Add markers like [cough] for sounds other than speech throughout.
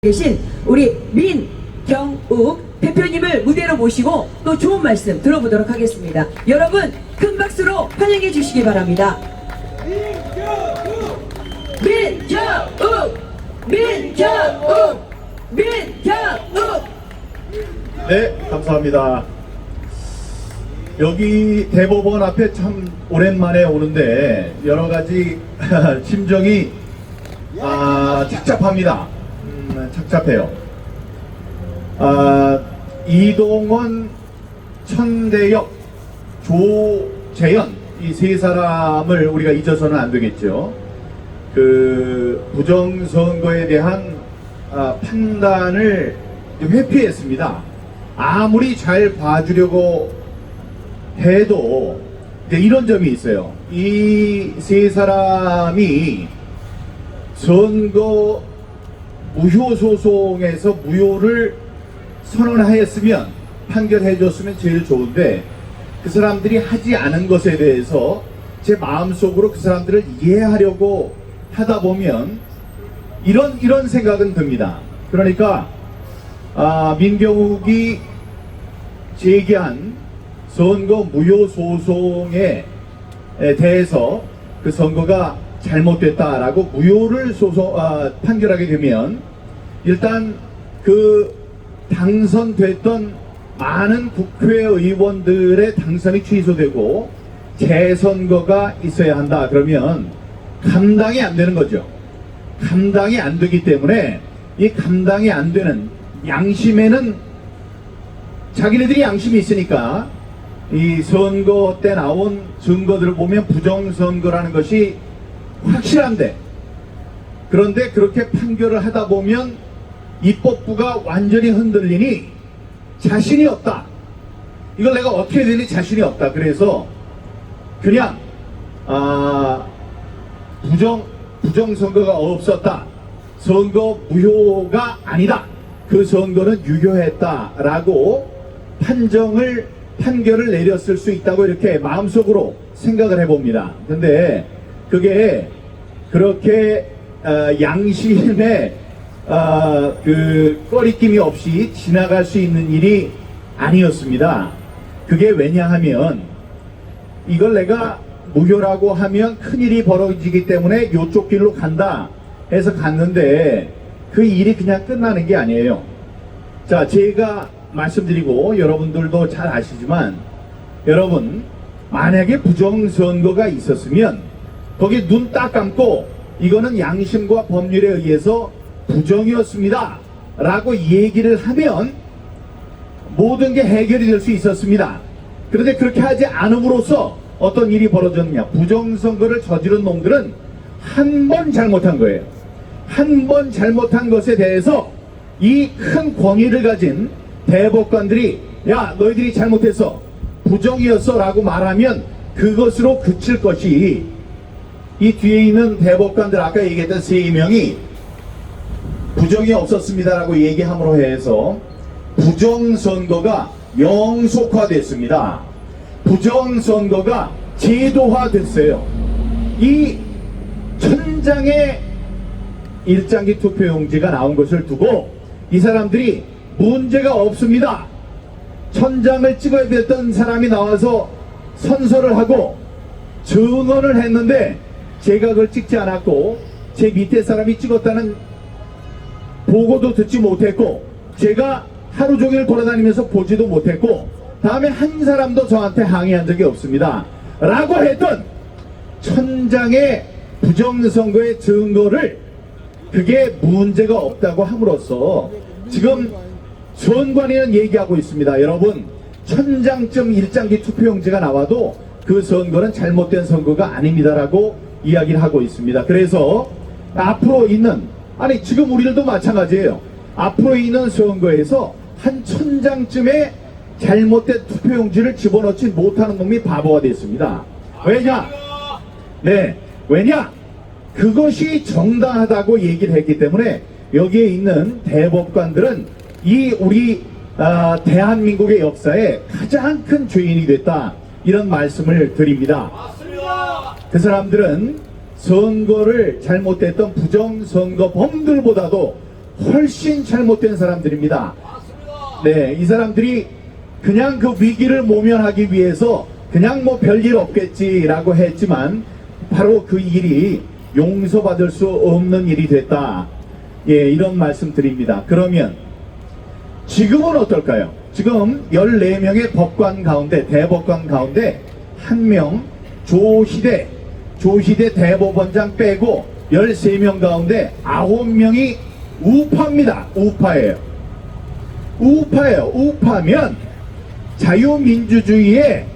계신 우리 민경욱 대표님을 무대로 모시고 또 좋은 말씀 들어보도록 하겠습니다. 여러분 큰 박수로 환영해 주시기 바랍니다. 민경욱! 민경욱! 민경욱! 네, 감사합니다. 여기 대법원 앞에 참 오랜만에 오는데 여러 가지 [laughs] 심정이 아, 착잡합니다. 음, 착잡해요. 아, 이동원, 천대엽, 조재현 이 세 사람을 우리가 잊어서는 안 되겠죠. 그 부정선거에 대한 아, 판단을 회피했습니다. 아무리 잘 봐주려고 해도 이런 점이 있어요. 이 세 사람이 선거 무효 소송에서 무효를 선언하였으면 판결해 줬으면 제일 좋은데 그 사람들이 하지 않은 것에 대해서 제 마음속으로 그 사람들을 이해하려고 하다 보면 이런 이런 생각은 듭니다. 그러니까 아, 민경욱이 제기한 선거 무효 소송에 에 대해서 그 선거가 잘못됐다라고 무효를 소송 아, 판결하게 되면 일단 그 당선됐던 많은 국회의원들의 당선이 취소되고 재선거가 있어야 한다 그러면 감당이 안 되는 거죠. 감당이 안 되기 때문에 이 감당이 안 되는 양심에는 자기네들이 양심이 있으니까 이 선거 때 나온 증거들을 보면 부정선거라는 것이 확실한데 그런데 그렇게 판결을 하다 보면 입법부가 완전히 흔들리니 자신이 없다. 이걸 내가 어떻게 되니 자신이 없다. 그래서 그냥 아 부정 부정 선거가 없었다. 선거 무효가 아니다. 그 선거는 유효했다라고 판정을 판결을 내렸을 수 있다고 이렇게 마음속으로 생각을 해봅니다. 근데 그게 그렇게 어, 양심에 어, 그 꺼리낌이 없이 지나갈 수 있는 일이 아니었습니다. 그게 왜냐하면 이걸 내가 무효라고 하면 큰일이 벌어지기 때문에 이쪽 길로 간다 해서 갔는데 그 일이 그냥 끝나는 게 아니에요. 자, 제가 말씀드리고 여러분들도 잘 아시지만 여러분 만약에 부정선거가 있었으면 거기 눈 딱 감고 이거는 양심과 법률에 의해서 부정이었습니다. 라고 얘기를 하면 모든 게 해결이 될 수 있었습니다. 그런데 그렇게 하지 않음으로써 어떤 일이 벌어졌느냐. 부정선거를 저지른 놈들은 한 번 잘못한 거예요. 한 번 잘못한 것에 대해서 이 큰 권위를 가진 대법관들이 야 너희들이 잘못했어 부정이었어 라고 말하면 그것으로 그칠 것이 이 뒤에 있는 대법관들 아까 얘기했던 세 명이 부정이 없었습니다라고 얘기함으로 해서 부정선거가 영속화됐습니다. 부정선거가 제도화됐어요. 이 천장의 일장기 투표용지가 나온 것을 두고 이 사람들이 문제가 없습니다. 천장을 찍어야 됐던 사람이 나와서 선서를 하고 증언을 했는데 제가 그걸 찍지 않았고 제 밑에 사람이 찍었다는 보고도 듣지 못했고 제가 하루 종일 돌아다니면서 보지도 못했고 다음에 한 사람도 저한테 항의한 적이 없습니다. 라고 했던 천장의 부정선거의 증거를 그게 문제가 없다고 함으로써 지금 선관위는 얘기하고 있습니다. 여러분 천장점 일장기 투표용지가 나와도 그 선거는 잘못된 선거가 아닙니다라고 이야기를 하고 있습니다. 그래서 앞으로 있는 아니 지금 우리들도 마찬가지예요. 앞으로 있는 선거에서 한 천장쯤에 잘못된 투표용지를 집어넣지 못하는 놈이 바보가 됐습니다. 왜냐? 네, 왜냐? 그것이 정당하다고 얘기를 했기 때문에 여기에 있는 대법관들은 이 우리 아, 대한민국의 역사에 가장 큰 죄인이 됐다 이런 말씀을 드립니다. 그 사람들은 선거를 잘못했던 부정선거범들보다도 훨씬 잘못된 사람들입니다. 네, 이 사람들이 그냥 그 위기를 모면하기 위해서 그냥 뭐 별일 없겠지라고 했지만 바로 그 일이 용서받을 수 없는 일이 됐다. 예, 이런 말씀 드립니다. 그러면 지금은 어떨까요? 지금 14명의 법관 가운데, 대법관 가운데 한명 조희대, 조희대 대법원장 빼고 13명 가운데 9명이 우파입니다. 우파예요. 우파예요. 우파면 자유민주주의의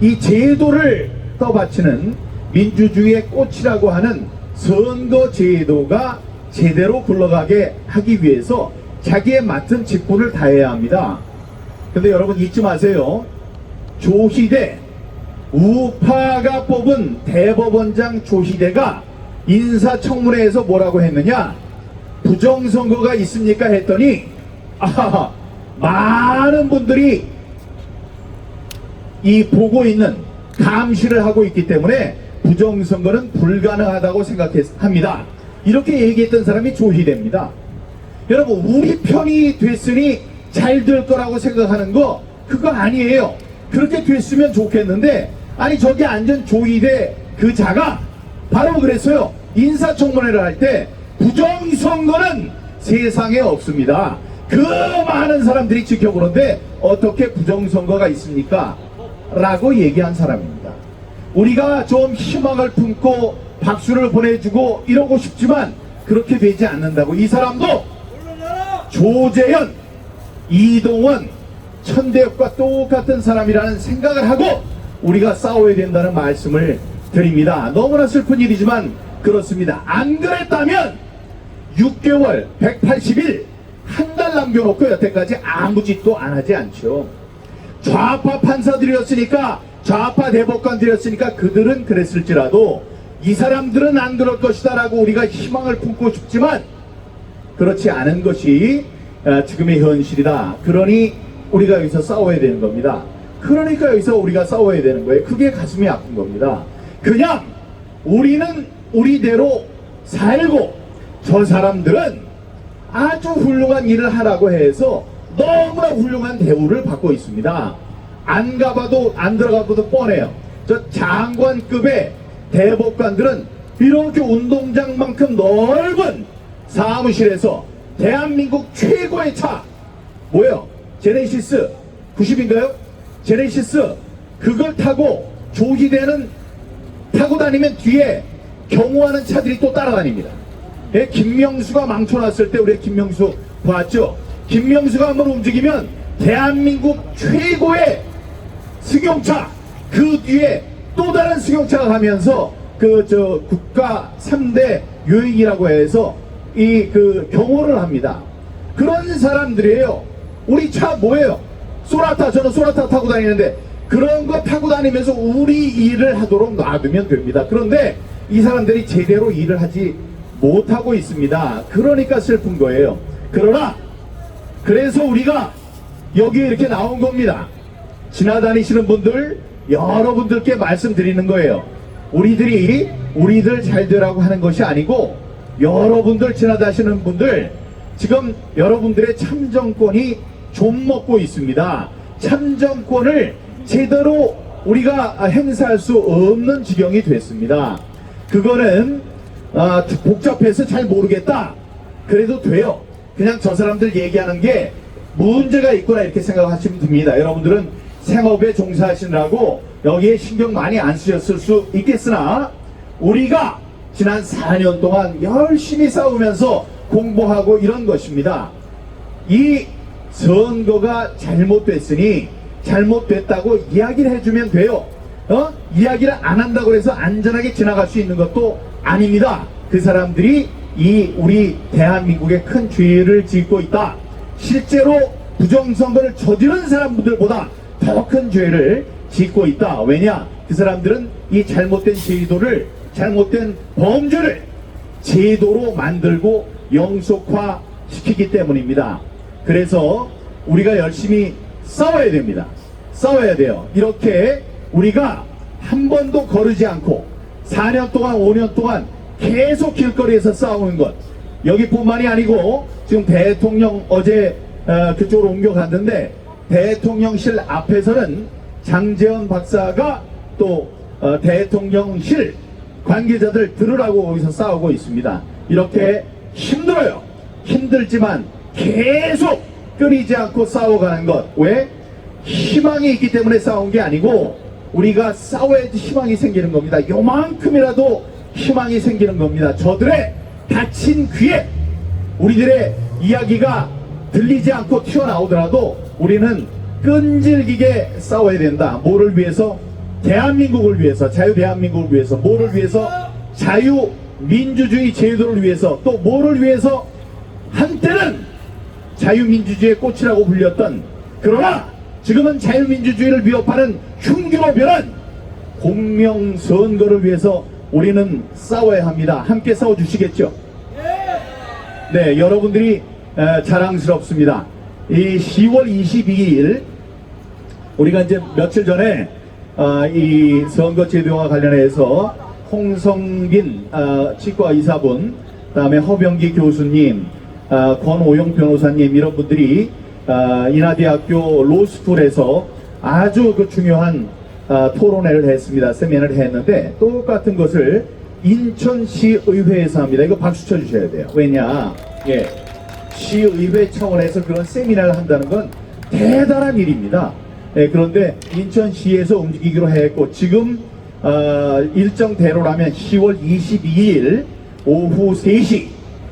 이 제도를 떠받치는 민주주의의 꽃이라고 하는 선거 제도가 제대로 굴러가게 하기 위해서 자기의 맡은 직분을 다해야 합니다. 근데 여러분 잊지 마세요. 조희대, 우파가 뽑은 대법원장 조희대가 인사청문회에서 뭐라고 했느냐? 부정선거가 있습니까? 했더니, 아, 많은 분들이 이 보고 있는 감시를 하고 있기 때문에 부정선거는 불가능하다고 생각합니다. 이렇게 얘기했던 사람이 조희대입니다. 여러분 우리 편이 됐으니 잘 될 거라고 생각하는 거 그거 아니에요. 그렇게 됐으면 좋겠는데 아니 저기 앉은 조희대 그 자가 바로 그랬어요. 인사청문회를 할 때 부정선거는 세상에 없습니다. 그 많은 사람들이 지켜보는데 어떻게 부정선거가 있습니까? 라고 얘기한 사람입니다. 우리가 좀 희망을 품고 박수를 보내주고 이러고 싶지만 그렇게 되지 않는다고 이 사람도 조재현, 이동원, 천대엽과 똑같은 사람이라는 생각을 하고 우리가 싸워야 된다는 말씀을 드립니다. 너무나 슬픈 일이지만 그렇습니다. 안 그랬다면 6개월, 180일, 한 달 남겨놓고 여태까지 아무 짓도 안 하지 않죠. 좌파 판사들이었으니까 좌파 대법관들이었으니까 그들은 그랬을지라도 이 사람들은 안 그럴 것이다 라고 우리가 희망을 품고 싶지만 그렇지 않은 것이 아, 지금의 현실이다. 그러니 우리가 여기서 싸워야 되는 겁니다. 그러니까 여기서 우리가 싸워야 되는 거예요. 그게 가슴이 아픈 겁니다. 그냥 우리는 우리대로 살고 저 사람들은 아주 훌륭한 일을 하라고 해서 너무나 훌륭한 대우를 받고 있습니다. 안 가봐도 안 들어가봐도 뻔해요. 저 장관급의 대법관들은 이렇게 운동장만큼 넓은 사무실에서 대한민국 최고의 차 뭐예요? 제네시스 90인가요? 제네시스 그걸 타고 조희대는 타고 다니면 뒤에 경호하는 차들이 또 따라다닙니다. 예, 김명수가 망쳐놨을 때 우리 김명수 봤죠? 김명수가 한번 움직이면 대한민국 최고의 승용차 그 뒤에 또 다른 승용차가 가면서 그 저 국가 3대 요인이라고 해서 이 그 경호를 합니다. 그런 사람들이에요. 우리 차 뭐예요? 소라타 저는 소라타 타고 다니는데 그런 거 타고 다니면서 우리 일을 하도록 놔두면 됩니다. 그런데 이 사람들이 제대로 일을 하지 못하고 있습니다. 그러니까 슬픈 거예요. 그러나 그래서 우리가 여기에 이렇게 나온 겁니다. 지나다니시는 분들, 여러분들께 말씀드리는 거예요. 우리들이 우리들 잘 되라고 하는 것이 아니고 여러분들 지나다니시는 분들 지금 여러분들의 참정권이 좀 먹고 있습니다. 참정권을 제대로 우리가 행사할 수 없는 지경이 됐습니다. 그거는 아, 복잡해서 잘 모르겠다. 그래도 돼요. 그냥 저 사람들 얘기하는 게 문제가 있구나 이렇게 생각하시면 됩니다. 여러분들은 생업에 종사하시느라고 여기에 신경 많이 안 쓰셨을 수 있겠으나 우리가 지난 4년 동안 열심히 싸우면서 공부하고 이런 것입니다. 이 선거가 잘못됐으니 잘못됐다고 이야기를 해주면 돼요. 어? 이야기를 안 한다고 해서 안전하게 지나갈 수 있는 것도 아닙니다. 그 사람들이 이 우리 대한민국에 큰 죄를 짓고 있다. 실제로 부정선거를 저지른 사람들보다 더 큰 죄를 짓고 있다. 왜냐? 그 사람들은 이 잘못된 제도를 잘못된 범죄를 제도로 만들고 영속화 시키기 때문입니다. 그래서 우리가 열심히 싸워야 됩니다. 싸워야 돼요. 이렇게 우리가 한 번도 거르지 않고 4년 동안 5년 동안 계속 길거리에서 싸우는 것 여기뿐만이 아니고 지금 대통령 어제 어, 그쪽으로 옮겨갔는데 대통령실 앞에서는 장재원 박사가 또 어, 대통령실 관계자들 들으라고 거기서 싸우고 있습니다. 이렇게 힘들어요. 힘들지만 계속 끊이지 않고 싸워가는 것. 왜? 희망이 있기 때문에 싸운 게 아니고 우리가 싸워야지 희망이 생기는 겁니다. 요만큼이라도 희망이 생기는 겁니다. 저들의 닫힌 귀에 우리들의 이야기가 들리지 않고 튀어나오더라도 우리는 끈질기게 싸워야 된다. 뭐를 위해서? 대한민국을 위해서, 자유 대한민국을 위해서, 뭐를 위해서? 자유 민주주의 제도를 위해서, 또 뭐를 위해서? 한때는 자유민주주의의 꽃이라고 불렸던 그러나 지금은 자유민주주의를 위협하는 흉기로 변한 공명선거를 위해서 우리는 싸워야 합니다. 함께 싸워주시겠죠? 네, 여러분들이 에, 자랑스럽습니다. 이 10월 22일 우리가 이제 며칠 전에 어, 이 선거 제도와 관련해서 홍성빈 어, 치과 의사분, 그다음에 허병기 교수님, 어, 권오영 변호사님 이런 분들이 어, 인하대학교 로스쿨에서 아주 그 중요한 어, 토론회를 했습니다. 세미나를 했는데 똑같은 것을 인천시 의회에서 합니다. 이거 박수 쳐주셔야 돼요. 왜냐? 예. 시의회 차원에서 그런 세미나를 한다는 건 대단한 일입니다. 예, 그런데 인천시에서 움직이기로 했고 지금 어, 일정대로라면 10월 22일 오후 3시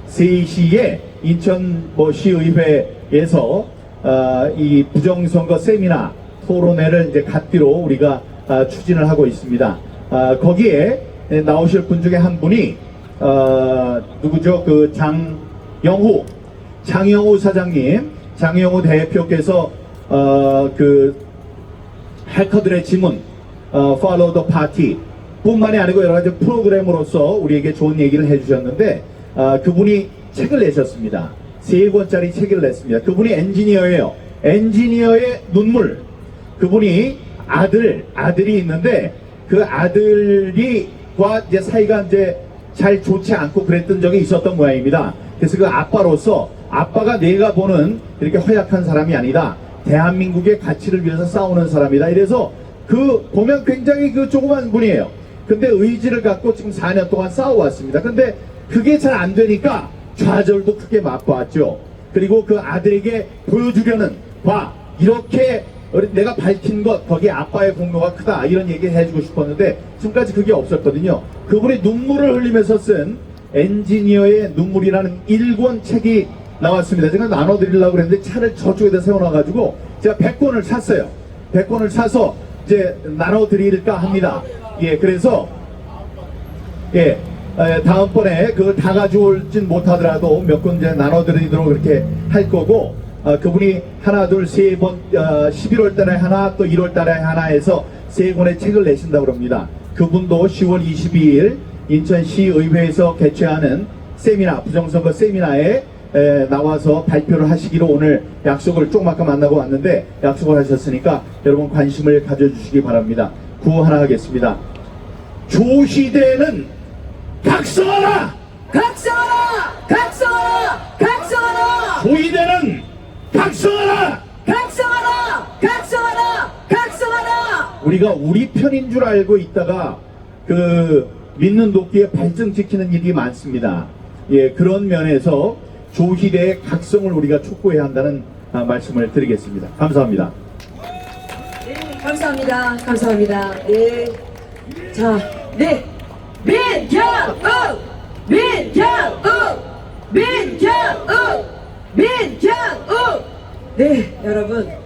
3시에 인천 뭐 시의회에서 어, 이 부정선거 세미나 토론회를 이제 갓뒤로 우리가 아, 추진을 하고 있습니다. 아, 거기에 나오실 분 중에 한 분이 어, 누구죠? 그 장영호 장영호 사장님, 장영호 대표께서 어, 그 해커들의 지문, 어, Follow the Party 뿐만이 아니고 여러 가지 프로그램으로서 우리에게 좋은 얘기를 해주셨는데 어, 그분이 책을 내셨습니다. 세 권짜리 책을 냈습니다. 그분이 엔지니어예요. 엔지니어의 눈물. 그분이 아들, 아들이 있는데 그 아들이과 이제 사이가 이제 잘 좋지 않고 그랬던 적이 있었던 모양입니다. 그래서 그 아빠로서 아빠가 내가 보는 이렇게 허약한 사람이 아니다. 대한민국의 가치를 위해서 싸우는 사람이다. 이래서 그 보면 굉장히 그 조그만 분이에요. 근데 의지를 갖고 지금 4년 동안 싸워왔습니다. 근데 그게 잘 안 되니까 좌절도 크게 맛보았죠. 그리고 그 아들에게 보여주려는 봐 이렇게 내가 밝힌 것 거기에 아빠의 공로가 크다 이런 얘기를 해주고 싶었는데 지금까지 그게 없었거든요. 그분이 눈물을 흘리면서 쓴 엔지니어의 눈물이라는 일권 책이 나왔습니다. 제가 나눠드리려고 그랬는데 차를 저쪽에다 세워놔가지고 제가 100권을 샀어요. 100권을 사서 이제 나눠드릴까 합니다. 예, 그래서 예, 에, 다음번에 그걸 다 가져올진 못하더라도 몇권 이제 나눠드리도록 그렇게 할 거고, 어, 그분이 하나, 둘, 세 번, 어, 11월 달에 하나, 또 1월 달에 하나 해서 세 권의 책을 내신다고 합니다. 그분도 10월 22일 인천시의회에서 개최하는 세미나, 부정선거 세미나에 에, 나와서 발표를 하시기로 오늘 약속을 조금 아까 만나고 왔는데 약속을 하셨으니까 여러분 관심을 가져주시기 바랍니다. 구호 하나 하겠습니다. 조시대는 각성하라! 각성하라! 각성하라! 각성하라! 조이대는 각성하라! 각성하라! 각성하라! 각성하라! 우리가 우리 편인 줄 알고 있다가 그 믿는 도끼에 발등 지키는 일이 많습니다. 예, 그런 면에서 조희대의 각성을 우리가 촉구해야 한다는 아, 말씀을 드리겠습니다. 감사합니다. 네, 감사합니다. 감사합니다. 네. 자, 네. 민경욱! 민경욱! 민경욱! 민경욱! 네, 여러분.